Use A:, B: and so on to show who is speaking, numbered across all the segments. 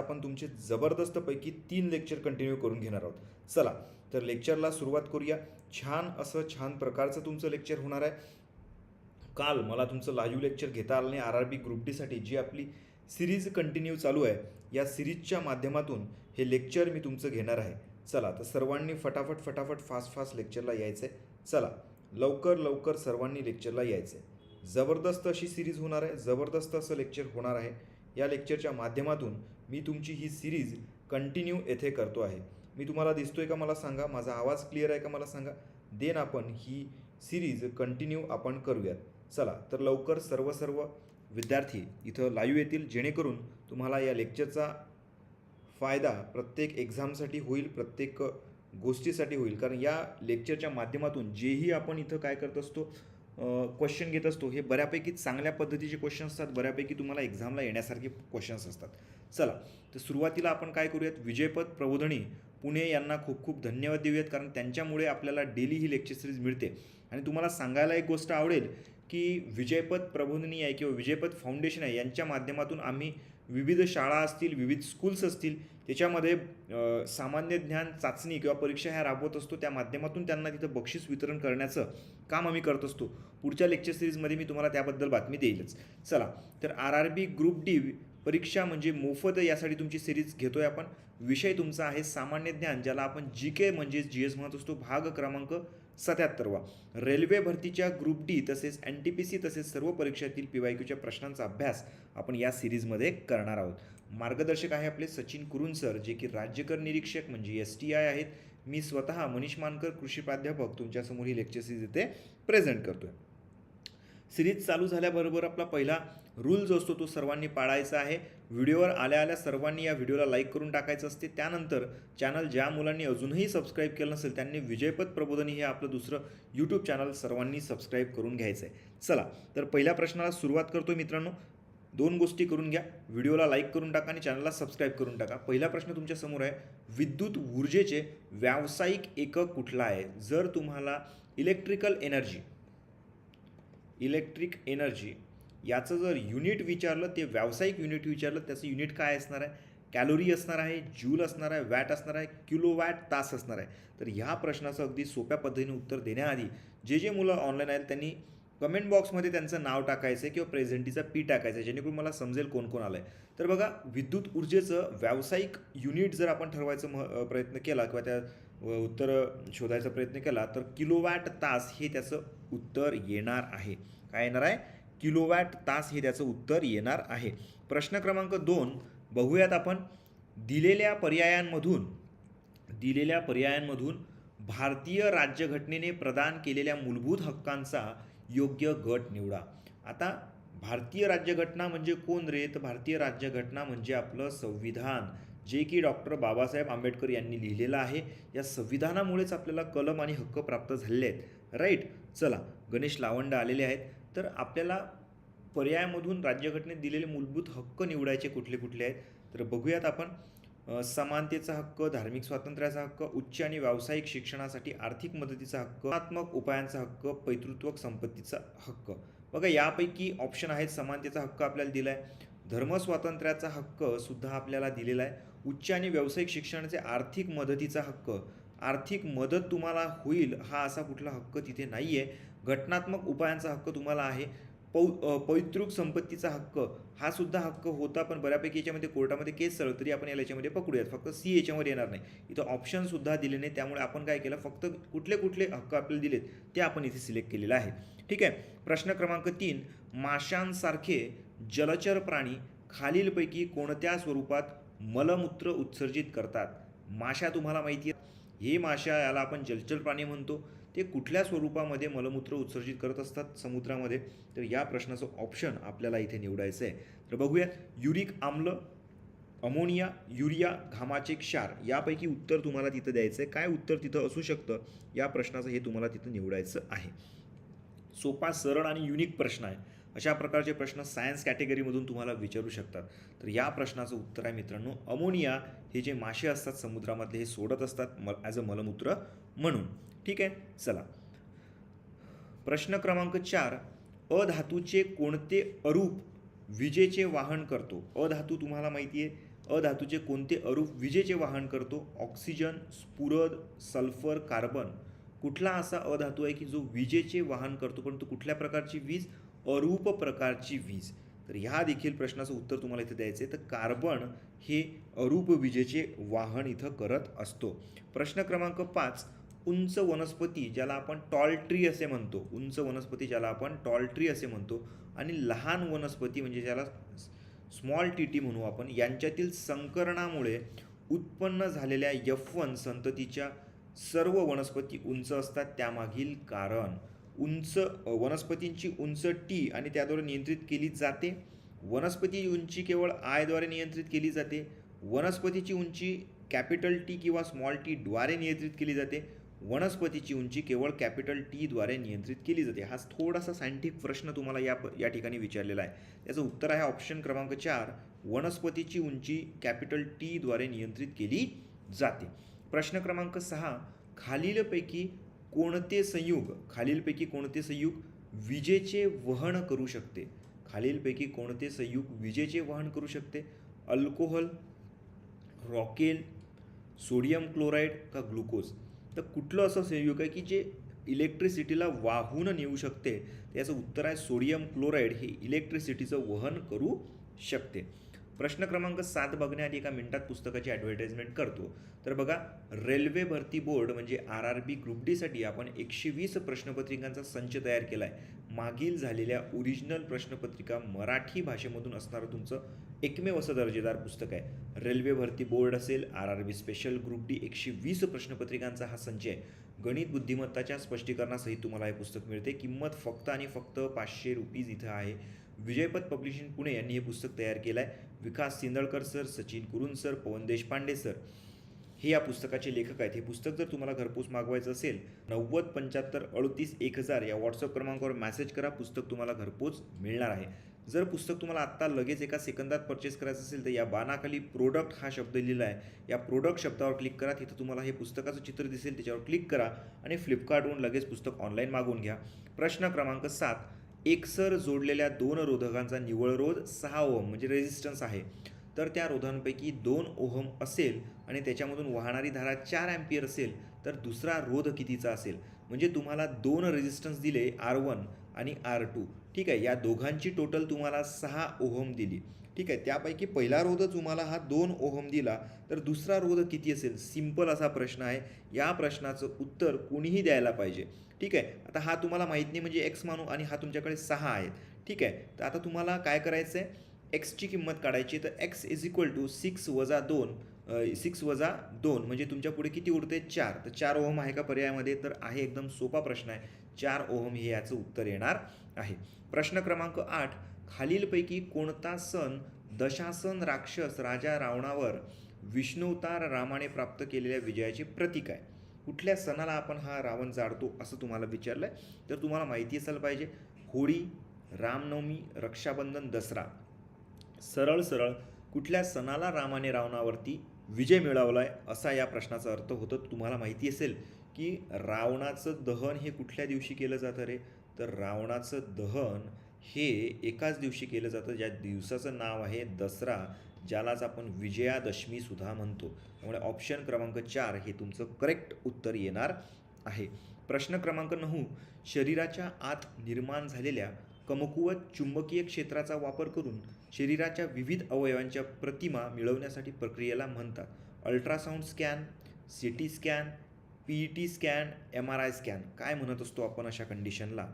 A: आपण तुमचे जबरदस्तपैकी तीन लेक्चर कंटिन्यू करून घेणार आहोत. चला तर लेक्चरला सुरुवात करूया. छान असं छान प्रकारचं तुमचं लेक्चर होणार आहे. काल मला तुमचं लाईव्ह लेक्चर घेता आलं नाही. आर आर बी ग्रुप डीसाठी जी आपली सिरीज कंटिन्यू चालू आहे या सिरीजच्या माध्यमातून हे लेक्चर मी तुमचं घेणार आहे. चला तर सर्वांनी फटाफट फटाफट फास्ट फास्ट लेक्चरला यायचं आहे चला लवकर लवकर सर्वांनी लेक्चरला यायचं आहे जबरदस्त अशी सिरीज होणार आहे. जबरदस्त असं लेक्चर होणार आहे. या लेक्चरच्या माध्यमातून मी तुमची ही सिरीज कंटिन्यू येथे करतो आहे. मी तुम्हाला दिसतोय का मला सांगा? माझा आवाज क्लिअर आहे का मला सांगा? देन आपण ही सिरीज कंटिन्यू आपण करूयात. चला तर लवकर सर्व सर्व विद्यार्थी इथं लाईव्ह येतील जेणेकरून तुम्हाला या लेक्चरचा फायदा प्रत्येक एक्झामसाठी होईल प्रत्येक गोष्टीसाठी होईल. कारण या लेक्चरच्या माध्यमातून जेही आपण इथं काय करत असतो क्वेश्चन घेत असतो. हे बऱ्यापैकी चांगल्या पद्धतीचे क्वेश्चन असतात. बऱ्यापैकी तुम्हाला एक्झामला येण्यासारखे क्वेश्चन्स असतात. चला तर सुरुवातीला आपण काय करूयात? विजयपद प्रबोधनी पुणे यांना खूप खूप धन्यवाद देऊयात. कारण त्यांच्यामुळे आपल्याला डेली ही लेक्चर सिरीज मिळते. आणि तुम्हाला सांगायला एक गोष्ट आवडेल की विजयपद प्रबोधनी आहे किंवा विजयपद फाउंडेशन आहे यांच्या माध्यमातून आम्ही विविध शाळा असतील विविध स्कूल्स असतील त्याच्यामध्ये सामान्य ज्ञान चाचणी किंवा परीक्षा ह्या राबवत असतो. त्या माध्यमातून त्यांना तिथं बक्षीस वितरण करण्याचं काम आम्ही करत असतो. पुढच्या लेक्चर सिरीजमध्ये मी तुम्हाला त्याबद्दल बातमी देईलच. चला तर R R B group D परीक्षा म्हणजे मोफत यासाठी तुमची सिरीज घेतोय आपण. विषय तुमचा आहे सामान्य ज्ञान ज्याला आपण जी के म्हणजेच जी एस म्हणत असतो. भाग क्रमांक सत्याहत्तरवा रेल्वे भरतीच्या ग्रुप डी तसेच एन टी पी सी तसेच सर्व परीक्षेतील पी वाय क्यूच्या प्रश्नांचा अभ्यास आपण या सिरीजमध्ये करणार आहोत. मार्गदर्शक आहे आपले सचिन कुरुन सर जे की राज्यकर निरीक्षक म्हणजे एस टी आय आहेत. मी स्वतः मनीष मानकर कृषी प्राध्यापक तुमच्यासमोर ही लेक्चर सिरीज इथे प्रेझेंट आहे सिरीज चालू झाल्याबरोबर आपला पहिला रूल जो असतो तो सर्वांनी पाळायचा आहे. व्हिडिओवर आल्या आल्या सर्वांनी या व्हिडिओला लाईक करून टाकायचं असते. त्यानंतर चॅनल ज्या मुलांनी अजूनही सबस्क्राईब केलं नसेल त्यांनी विजयपद प्रबोधनी हे आपलं दुसरं यूट्यूब चॅनल सर्वांनी सबस्क्राईब करून घ्यायचं आहे चला तर पहिल्या प्रश्नाला सुरुवात करतो मित्रांनो. दोन गोष्टी करून घ्या. व्हिडिओला लाईक करून टाका आणि चॅनलला सबस्क्राईब करून टाका. पहिला प्रश्न तुमच्यासमोर आहे. विद्युत ऊर्जेचे व्यावसायिक एकक कुठला आहे? जर तुम्हाला इलेक्ट्रिकल एनर्जी इलेक्ट्रिक एनर्जी याचं जर युनिट विचारलं ते व्यावसायिक युनिट विचारलं त्याचं युनिट काय असणार आहे? कॅलोरी असणार आहे ज्यूल असणार आहे वॅट असणार आहे किलो वॅट तास असणार आहे. तर ह्या प्रश्नाचं अगदी सोप्या पद्धतीने उत्तर देण्याआधी जे जे मुलं ऑनलाईन आहेत त्यांनी कमेंट बॉक्समध्ये त्यांचं नाव टाकायचं आहे किंवा प्रेझेंटीचा पी टाकायचं आहे जेणेकरून मला समजेल कोण कोण आलं आहे तर बघा विद्युत ऊर्जेचं व्यावसायिक युनिट जर आपण ठरवायचं म प्रयत्न केला किंवा त्या व उत्तर शोधायचा प्रयत्न केला तर किलोवॅट तास हे त्याचं उत्तर येणार आहे. काय येणार आहे? किलोवॅट तास हे त्याचं उत्तर येणार आहे. प्रश्न क्रमांक दोन बघूयात आपण. दिलेल्या पर्यायांमधून दिलेल्या पर्यायांमधून भारतीय राज्यघटनेने प्रदान केलेल्या मूलभूत हक्कांचा योग्य गट निवडा. आता भारतीय राज्यघटना म्हणजे कोण रे? तर भारतीय राज्यघटना म्हणजे आपलं संविधान. जे की डॉक्टर बाबासाहेब आंबेडकर यांनी लिहिलेलं आहे. या संविधानामुळेच आपल्याला कलम आणि हक्क प्राप्त झालेले आहेत. राईट चला गणेश लावंड आलेले आहेत. तर आपल्याला पर्यायामधून राज्यघटनेत दिलेले मूलभूत हक्क निवडायचे कुठले कुठले आहेत? तर बघूयात आपण. समानतेचा हक्क धार्मिक स्वातंत्र्याचा हक्क उच्च आणि व्यावसायिक शिक्षणासाठी आर्थिक मदतीचा हक्क आत्मक उपायांचा हक्क पैतृत्वक संपत्तीचा हक्क. बघा यापैकी ऑप्शन आहेत समानतेचा हक्क आपल्याला दिला आहे धर्मस्वातंत्र्याचा हक्क सुद्धा आपल्याला दिलेला आहे. उच्च आणि व्यावसायिक शिक्षणाचे आर्थिक मदतीचा हक्क. आर्थिक मदत तुम्हाला होईल हा असा कुठला हक्क तिथे नाही आहे घटनात्मक उपायांचा हक्क तुम्हाला आहे. पौ पैतृक संपत्तीचा हक्क हा सुद्धा हक्क होता पण बऱ्यापैकी याच्यामध्ये कोर्टामध्ये केस सरळ तरी आपण याला याच्यामध्ये पकडूयात. फक्त सी याच्यावर येणार नाही. इथं ऑप्शनसुद्धा दिले नाही. त्यामुळे आपण काय केलं? फक्त कुठले कुठले हक्क आपल्याला दिलेत ते आपण इथे सिलेक्ट केलेलं आहे. ठीक आहे? प्रश्न क्रमांक तीन माशांसारखे जलचर प्राणी खालीलपैकी कोणत्या स्वरूपात मलमूत्र उत्सर्जित करतात? माशा तुम्हाला माहिती आहे. हे माशा याला आपण जलचर प्राणी म्हणतो. ते कुठल्या स्वरूपामध्ये मलमूत्र उत्सर्जित करत असतात समुद्रामध्ये? तर या प्रश्नाचं ऑप्शन आपल्याला इथे निवडायचं आहे. तर बघूयात युरिक आम्ल अमोनिया युरिया घामाचे क्षार यापैकी उत्तर तुम्हाला तिथं द्यायचं आहे काय उत्तर तिथं असू शकतं? या प्रश्नाचं हे तुम्हाला तिथं निवडायचं आहे. सोपा सरळ आणि युनिक प्रश्न आहे. अशा प्रकारचे प्रश्न सायन्स कॅटेगरीमधून तुम्हाला विचारू शकतात. तर या प्रश्नाचं उत्तर आहे मित्रांनो अमोनिया हे जे मासे असतात समुद्रामधले हे सोडत असतात म ॲज अ मलमूत्र म्हणून. ठीक आहे? चला. प्रश्न क्रमांक चार अधातूचे कोणते अरूप विजेचे वाहन करतो? अधातू तुम्हाला माहिती आहे अधातूचे कोणते अरूप विजेचे वाहन करतो? ऑक्सिजन स्फुरद सल्फर कार्बन. कुठला असा अधातू आहे की जो विजेचे वाहन करतो? पण तो कुठल्या प्रकारची वीज? अरूप प्रकारची वीज. तर ह्या देखील प्रश्नाचं उत्तर तुम्हाला इथे द्यायचं आहे तर कार्बन हे अरूप विजेचे वाहन इथं करत असतो. प्रश्न क्रमांक पाच उंच वनस्पती ज्याला आपण टॉल ट्री असे म्हणतो. उंच वनस्पती ज्याला आपण टॉल ट्री असे म्हणतो. आणि लहान वनस्पती म्हणजे ज्याला स्मॉल टी टी म्हणू आपण यांच्यातील संकरणामुळे उत्पन्न झालेल्या यफ वन संततीच्या सर्व वनस्पती उंच असतात. त्यामागील कारण उंच वनस्पतींची उंच टी आणि त्याद्वारे नियंत्रित केली जाते. वनस्पती उंची केवळ आयद्वारे नियंत्रित केली जाते. वनस्पतीची उंची कॅपिटल टी किंवा स्मॉल टीद्वारे नियंत्रित केली जाते. वनस्पतीची उंची केवळ कॅपिटल टीद्वारे नियंत्रित केली जाते. हा थोडासा सायंटिफिक प्रश्न तुम्हाला या या ठिकाणी विचारलेला आहे. त्याचं उत्तर आहे ऑप्शन क्रमांक चार. वनस्पतीची उंची कॅपिटल टीद्वारे नियंत्रित केली जाते. प्रश्न क्रमांक सहा. खालीलपैकी कोणते संयुग खालीलपैकी कोणते संयुग विजेचे वहन करू शकते? खालीलपैकी कोणते संयुग विजेचे वहन करू शकते? अल्कोहोल रॉकेल सोडियम क्लोराईड का ग्लुकोज? तर कुठलं असं संयुग आहे की जे इलेक्ट्रिसिटीला वाहून नेऊ शकते? याचं उत्तर आहे सोडियम क्लोराईड. हे इलेक्ट्रिसिटीचं वहन करू शकते. प्रश्न क्रमांक सात बघण्याआधी एका मिनिटात पुस्तकाची ॲडव्हर्टाइजमेंट करतो. तर बघा रेल्वे भरती बोर्ड म्हणजे आर आर बी ग्रुप डीसाठी आपण एकशे वीस प्रश्नपत्रिकांचा संच तयार केला आहे मागील झालेल्या ओरिजिनल प्रश्नपत्रिका मराठी भाषेमधून असणारं तुमचं एकमेव असं दर्जेदार पुस्तक आहे. रेल्वे भरती बोर्ड असेल R R B special group D एकशे वीस प्रश्नपत्रिकांचा हा संच आहे. गणित बुद्धिमत्ताच्या स्पष्टीकरणासहित तुम्हाला हे पुस्तक मिळते. किंमत फक्त आणि फक्त पाचशे रुपीज इथं आहे. विजयपथ पब्लिशिंग पुणे यांनी हे पुस्तक तयार केलं आहे Vikas Sindalkar sir Sachin Kurun sir Pawan Deshpande sir हे या पुस्तकाचे लेखक आहेत. हे पुस्तक जर तुम्हाला घरपोच मागवायचं असेल नव्वद पंच्याहत्तर अडतीस एक हजार या व्हॉट्सअप क्रमांकावर मेसेज करा. पुस्तक तुम्हाला घरपोच मिळणार आहे. जर पुस्तक तुम्हाला आत्ता लगेच एका सेकंदात परचेस करायचं असेल तर या बानाखाली प्रोडक्ट हा शब्द लिहिला आहे. या प्रोडक्ट शब्दावर क्लिक करा. तिथं तुम्हाला हे पुस्तकाचं चित्र दिसेल. त्याच्यावर क्लिक करा आणि फ्लिपकार्टवरून लगेच पुस्तक ऑनलाईन मागवून घ्या. प्रश्न क्रमांक सात. एकसर जोडलेल्या दोन रोधकांचा निव्वळ रोध सहा ओहम म्हणजे रेझिस्टन्स आहे. तर त्या रोधांपैकी दोन ओहम असेल आणि त्याच्यामधून वाहणारी धारा चार अँपियर असेल तर दुसरा रोध कितीचा असेल? म्हणजे तुम्हाला दोन रेझिस्टन्स दिले आर वन आणि आर टू. ठीक आहे या दोघांची टोटल तुम्हाला सहा ओहम दिली. ठीक आहे त्यापैकी पहिला रोध तुम्हाला हा दोन ओहम दिला तर दुसरा रोध किती असेल? सिंपल असा प्रश्न आहे. या प्रश्नाचं उत्तर कोणीही द्यायला पाहिजे. ठीक आहे आता हा तुम्हाला माहीत नाही म्हणजे एक्स मानू आणि हा तुमच्याकडे सहा आहेत. ठीक आहे तर आता तुम्हाला काय करायचं आहे एक्सची किंमत काढायची तर X is equal to six वजा दोन सिक्स वजा दोन म्हणजे तुमच्यापुढे किती उरते चार. तर चार ओहम आहे का पर्यायामध्ये? तर आहे एकदम सोपा प्रश्न आहे. चार ओहम हे याचं उत्तर येणार आहे. प्रश्न क्रमांक आठ खालीलपैकी कोणता सण दशासन राक्षस राजा रावणावर विष्णुवतार रामाने प्राप्त केलेल्या विजयाचे प्रतीक आहे. कुठल्या सणाला आपण हा रावण जाडतो असं तुम्हाला विचारलं आहे तर तुम्हाला माहिती असायला पाहिजे होळी रामनवमी रक्षाबंधन दसरा. सरळ सरळ कुठल्या सणाला रामाने रावणावरती विजय मिळवला आहे असा या प्रश्नाचा अर्थ होतो. तुम्हाला माहिती असेल की रावणाचं दहन हे कुठल्या दिवशी केलं जातं रे? तर रावणाचं दहन हे एकाच दिवशी केलं जातं ज्या दिवसाचं नाव आहे दसरा ज्यालाच आपण विजयादशमी सुद्धा म्हणतो. त्यामुळे ऑप्शन क्रमांक चार हे तुमचं करेक्ट उत्तर येणार आहे. प्रश्न क्रमांक नऊ शरीराच्या आत निर्माण झालेल्या कमकुवत चुंबकीय क्षेत्राचा वापर करून शरीराच्या विविध अवयवांच्या प्रतिमा मिळवण्यासाठी प्रक्रियेला म्हणतात. Ultrasound scan C T scan P E T scan M R I scan. काय म्हणत असतो आपण अशा कंडिशनला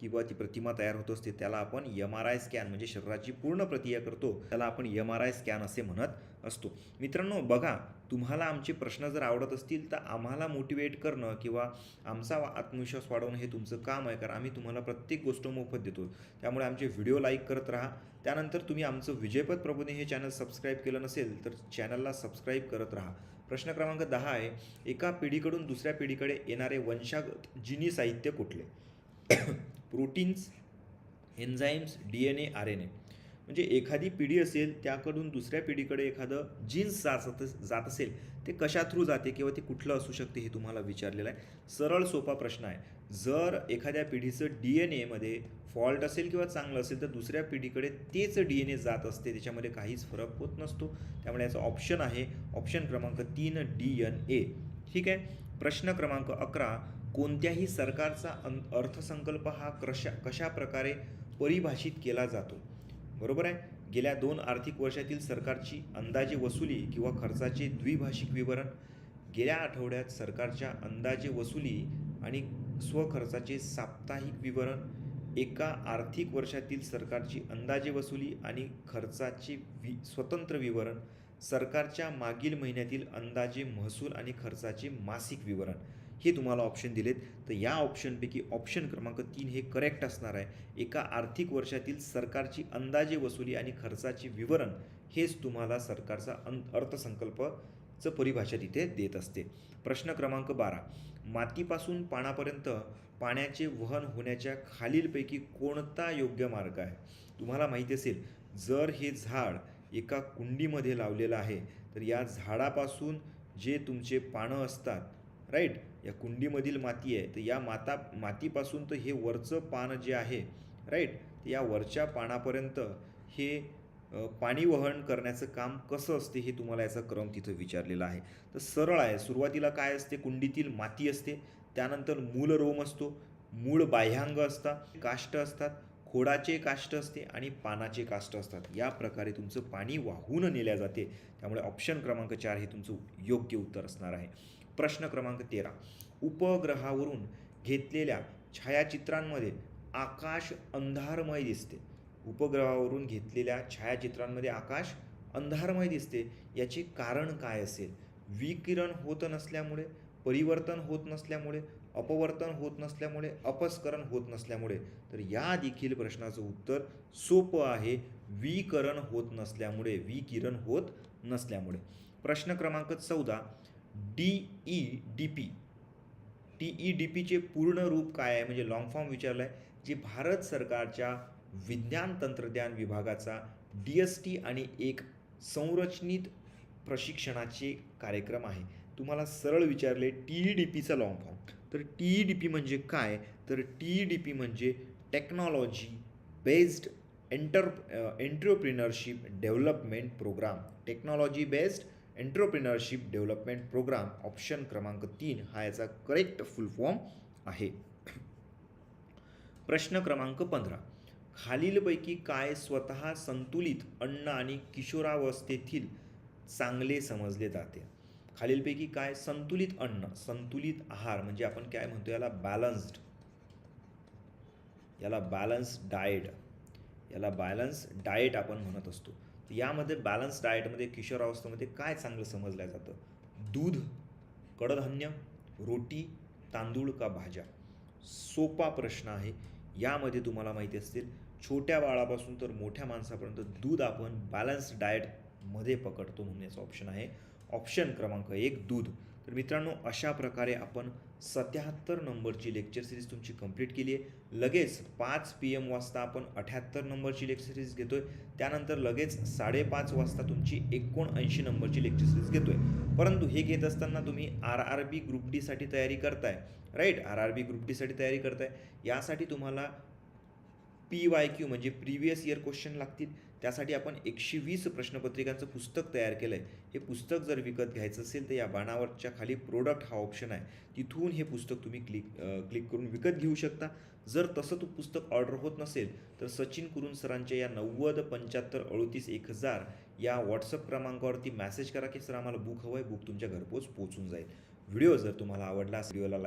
A: किंवा ती प्रतिमा तयार होत असते त्याला आपण एम आर आय स्कॅन म्हणजे शरीराची पूर्ण प्रतिया करतो त्याला आपण एम आर आय स्कॅन असे म्हणत असतो. मित्रांनो बघा तुम्हाला आमचे प्रश्न जर आवडत असतील तर आम्हाला मोटिवेट करणं किंवा आमचा आत्मविश्वास वाढवणं हे तुमचं काम आहे कारण आम्ही तुम्हाला प्रत्येक गोष्ट मोफत देतो. त्यामुळे आमचे व्हिडिओ लाईक करत राहा. त्यानंतर तुम्ही आमचं विजयपद प्रबोधन हे चॅनल सबस्क्राईब केलं नसेल तर चॅनलला सबस्क्राईब करत राहा. प्रश्न क्रमांक दहा आहे एका पिढीकडून दुसऱ्या पिढीकडे येणारे वंशागत जिनी साहित्य कुठले? Proteins enzymes D N A R N A म्हणजे एखादी पिढी असेल त्याकडून दुसऱ्या पिढीकडे एखादं जीन्स जात जात असेल ते कशा थ्रू जाते किंवा ते कुठलं असू शकते हे तुम्हाला विचारलेलं आहे. सरळ सोपा प्रश्न आहे. जर एखाद्या पिढीचं डी एन एमध्ये फॉल्ट असेल किंवा चांगलं असेल तर दुसऱ्या पिढीकडे तेच डी एन ए जात असते त्याच्यामध्ये काहीच फरक होत नसतो. त्यामुळे याचा ऑप्शन आहे ऑप्शन क्रमांक तीन डी एन ए ठीक आहे? प्रश्न क्रमांक अकरा कोणत्याही सरकारचा अं अर्थसंकल्प हा कशा कशा प्रकारे परिभाषित केला जातो? बरोबर आहे? गेल्या दोन आर्थिक वर्षातील सरकारची अंदाजे वसुली किंवा खर्चाचे द्विभाषिक विवरण गेल्या आठवड्यात सरकारच्या अंदाजे वसुली आणि स्वखर्चाचे साप्ताहिक विवरण एका आर्थिक वर्षातील सरकारची अंदाजे वसुली आणि खर्चाचे वि स्वतंत्र विवरण सरकारच्या मागील महिन्यातील अंदाजे महसूल आणि खर्चाचे मासिक विवरण. हे तुम्हाला ऑप्शन दिलेत. तर या ऑप्शनपैकी ऑप्शन क्रमांक तीन हे करेक्ट असणार आहे. एका आर्थिक वर्षातील सरकारची अंदाजे वसुली आणि खर्चाचे विवरण हेच तुम्हाला सरकारचा अं अर्थसंकल्पचं परिभाषा तिथे देत असते. प्रश्न क्रमांक बारा. मातीपासून पाण्यापर्यंत पाण्याचे वहन होण्याच्या खालीलपैकी कोणता योग्य मार्ग आहे? तुम्हाला माहिती असेल जर हे झाड एका कुंडीमध्ये लावलेलं आहे तर या झाडापासून जे तुमचे पानं असतात राईट या कुंडीमधील माती आहे तर या माता मातीपासून तर हे वरचं पान जे आहे राईट या वरच्या पानापर्यंत हे पाणी वहन करण्याचं काम कसं असते हे तुम्हाला याचा क्रम तिथं विचारलेला आहे. तर सरळ आहे सुरुवातीला काय असते? कुंडीतील माती असते त्यानंतर मूल रोम असतो मूळ बाह्यांग असतात काष्ट असतात खोडाचे काष्ट असते आणि पानाचे काष्ट असतात. या प्रकारे तुमचं पाणी वाहून नेल्या जाते. त्यामुळे ऑप्शन क्रमांक चार हे तुमचं योग्य उत्तर असणार आहे. प्रश्न क्रमांक तेरा. उपग्रहावरून घेतलेल्या छायाचित्रांमध्ये आकाश अंधारमय दिसते. उपग्रहावरून घेतलेल्या छायाचित्रांमध्ये आकाश अंधारमय दिसते. याचे कारण काय असेल? विकिरण होत नसल्यामुळे परिवर्तन होत नसल्यामुळे अपवर्तन होत नसल्यामुळे अपस्करण होत नसल्यामुळे. तर या देखील प्रश्नाचं उत्तर सोपं आहे. विकरण होत नसल्यामुळे विकिरण होत नसल्यामुळे. प्रश्न क्रमांक चौदा. D E D P T E D पीचे पूर्ण रूप काय आहे? म्हणजे लॉंग फॉर्म विचारलं आहे जे भारत सरकारच्या विज्ञान तंत्रज्ञान विभागाचा डी एस टी आणि एक संरचनित प्रशिक्षणाचे कार्यक्रम आहे. तुम्हाला सरळ विचारले टी ई डी पीचा लॉंग फॉर्म तर टी ई डी पी म्हणजे काय? तर टी ई डी पी म्हणजे technology based enter entrepreneurship development programme technology based entrepreneurship development programme option क्रमांक तीन हा याचा करेक्ट फुल फॉर्म आहे. प्रश्न क्रमांक पंधरा. खालीलपैकी काय स्वतः संतुलित अन्न आणि किशोरावस्थेतील चांगले समजले जाते? खालीलपैकी काय संतुलित अन्न संतुलित आहार म्हणजे आपण काय म्हणतो याला? बॅलन्स्ड याला बॅलन्स डाएट याला बॅलन्स डाएट आपण म्हणत असतो. तर यामध्ये बॅलन्स डाएटमध्ये किशोरावस्थेमध्ये काय चांगलं समजलं जातं? दूध कडधान्य रोटी तांदूळ का भाज्या? सोपा प्रश्न आहे. यामध्ये तुम्हाला माहिती असतील छोट्या बाळापासून तर मोठ्या माणसापर्यंत दूध आपण बॅलन्स डाएटमध्ये पकडतो म्हणून याचा ऑप्शन आहे. ऑप्शन क्रमांक एक दूध. तर मित्रांनो अशा प्रकारे आपण सत्याहत्तर नंबरची लेक्चर सिरीज तुमची कंप्लीट केली आहे. लगेच पाच पी एम वाजता आपण अठ्याहत्तर नंबरची लेक्चर सिरीज घेतोय. त्यानंतर लगेच साडेपाच वाजता तुमची एकोणऐंशी नंबरची लेक्चर सिरीज घेतोय. परंतु हे घेत असताना तुम्ही आर आर बी ग्रुप डीसाठी तयारी करताय. Right R R B group डीसाठी तयारी करताय. यासाठी तुम्हाला पी वाय क्यू म्हणजे प्रिव्हियस इयर क्वेश्चन लागतील. त्यासाठी आपण एकशे वीस प्रश्नपत्रिकांचं पुस्तक तयार केलं आहे हे पुस्तक जर विकत घ्यायचं असेल तर या बाणावरच्या खाली प्रोडक्ट हा ऑप्शन आहे. तिथून हे पुस्तक तुम्ही क्लिक क्लिक करून विकत घेऊ शकता. जर तसं तो पुस्तक ऑर्डर होत नसेल तर सचिन कुरुन सरांच्या या नव्वद पंच्याहत्तर अडतीस एक हजार या व्हॉट्सअप क्रमांकावरती मेसेज करा की सर आम्हाला बुक हवं आहे बुक तुमच्या घरपोच पोचून जाईल. व्हिडिओ जर तुम्हाला आवडला व्हिडिओला